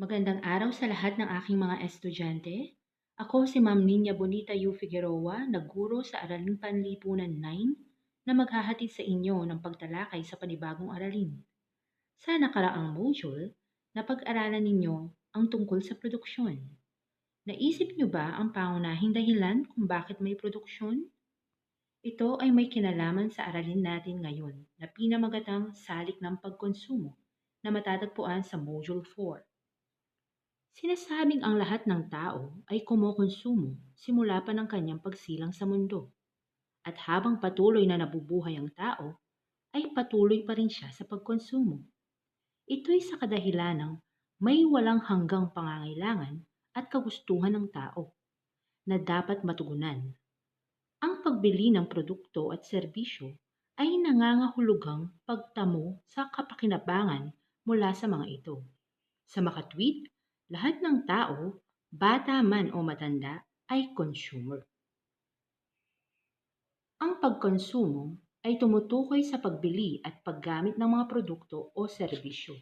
Magandang araw sa lahat ng aking mga estudyante. Ako si Ma'am Ninya Bonita U. Figueroa, nagguro sa Araling Panlipunan 9 na maghahatid sa inyo ng pagtalakay sa panibagong aralin. Sa nakaraang module, napag-aralan ninyo ang tungkol sa produksyon. Naisip niyo ba ang pangunahing dahilan kung bakit may produksyon? Ito ay may kinalaman sa aralin natin ngayon na pinamagatang salik ng pagkonsumo na matatagpuan sa Module 4. Sinasabing ang lahat ng tao ay kumukonsumo simula pa ng kanyang pagsilang sa mundo. At habang patuloy na nabubuhay ang tao, ay patuloy pa rin siya sa pagkonsumo. Ito'y sa kadahilan ng may walang hanggang pangangailangan at kagustuhan ng tao na dapat matugunan. Ang pagbili ng produkto at serbisyo ay nangangahulugang pagtamo sa kapakinabangan mula sa mga ito. Sa makatwid, lahat ng tao, bata man o matanda, ay consumer. Ang pagkonsumo ay tumutukoy sa pagbili at paggamit ng mga produkto o serbisyo.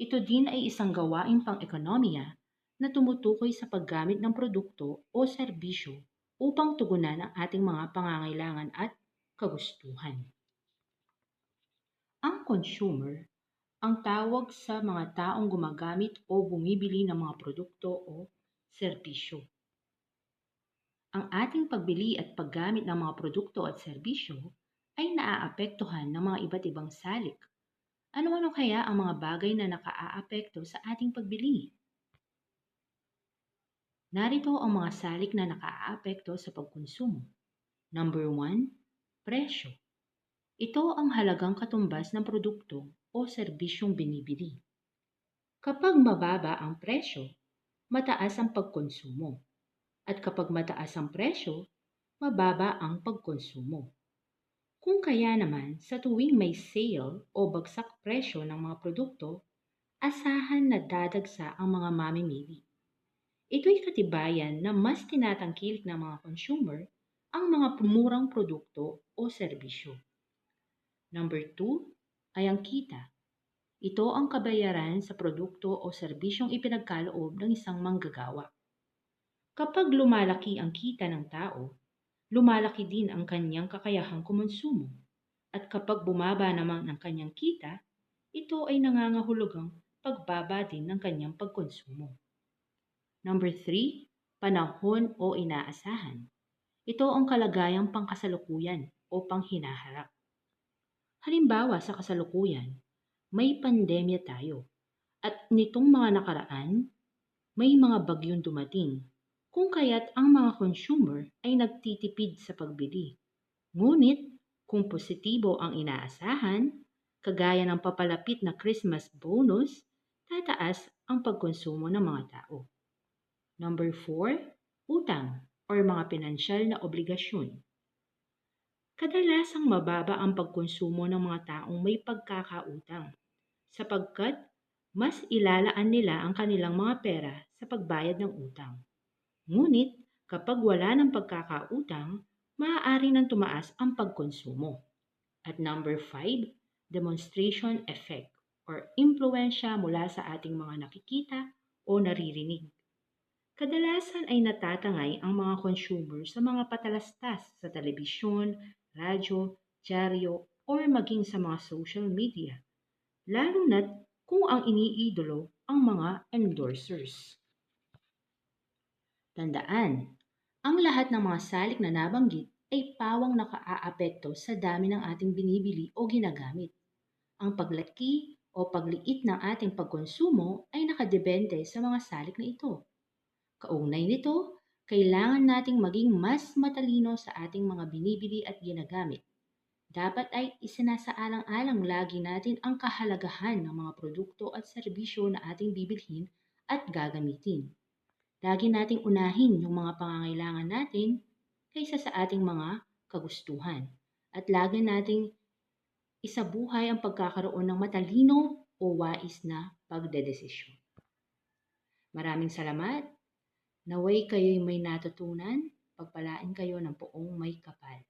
Ito din ay isang gawaing pang-ekonomiya na tumutukoy sa paggamit ng produkto o serbisyo upang tugunan ang ating mga pangangailangan at kagustuhan. Ang consumer ang tawag sa mga taong gumagamit o bumibili ng mga produkto o serbisyo. Ang ating pagbili at paggamit ng mga produkto at serbisyo ay naaapektuhan ng mga iba't ibang salik. Ano-ano kaya ang mga bagay na nakaaapekto sa ating pagbili? Narito ang mga salik na nakaaapekto sa pagkonsumo. Number 1, presyo. Ito ang halagang katumbas ng produkto o serbisyong binibili. Kapag mababa ang presyo, mataas ang pagkonsumo. At kapag mataas ang presyo, mababa ang pagkonsumo. Kung kaya naman sa tuwing may sale o bagsak presyo ng mga produkto, asahan na dadagsa ang mga mamimili. Ito'y katibayan na mas tinatangkilik ng mga consumer ang mga pumurang produkto o serbisyo. Number 2, ay ang kita. Ito ang kabayaran sa produkto o serbisyong ipinagkaloob ng isang manggagawa. Kapag lumalaki ang kita ng tao, lumalaki din ang kanyang kakayahang kumonsumo. At kapag bumaba naman ang kanyang kita, ito ay nangangahulugang pagbaba din ng kanyang pagkonsumo. Number 3, panahon o inaasahan. Ito ang kalagayang pangkasalukuyan o panghinaharap. Halimbawa sa kasalukuyan, may pandemya tayo. At nitong mga nakaraan, may mga bagyong dumating. Kung kaya't ang mga consumer ay nagtitipid sa pagbili. Ngunit kung positibo ang inaasahan, kagaya ng papalapit na Christmas bonus, tataas ang pagkonsumo ng mga tao. Number 4, utang or mga pinansyal na obligasyon. Kadalasang mababa ang pagkonsumo ng mga taong may pagkakautang sapagkat mas ilalaan nila ang kanilang mga pera sa pagbayad ng utang. Ngunit kapag wala ng pagkakautang, maaari nang tumaas ang pagkonsumo. At number 5, demonstration effect or impluensya mula sa ating mga nakikita o naririnig. Kadalasan ay natatangay ang mga consumer sa mga patalastas sa telebisyon, radyo, dyaryo, or maging sa mga social media, lalo na't kung ang iniidolo ang mga endorsers. Tandaan, ang lahat ng mga salik na nabanggit ay pawang nakaaapekto sa dami ng ating binibili o ginagamit. Ang paglaki o pagliit ng ating pagkonsumo ay nakadepende sa mga salik na ito. Kaugnay nito kailangan nating maging mas matalino sa ating mga binibili at ginagamit. Dapat ay isinasaalang-alang lagi natin ang kahalagahan ng mga produkto at serbisyo na ating bibilhin at gagamitin. Lagi nating unahin yung mga pangangailangan natin kaysa sa ating mga kagustuhan. At lagi nating isabuhay ang pagkakaroon ng matalino o wais na pagdedesisyon. Maraming salamat Naway kayo'y may natutunan, pagpalain kayo ng poong may kapal.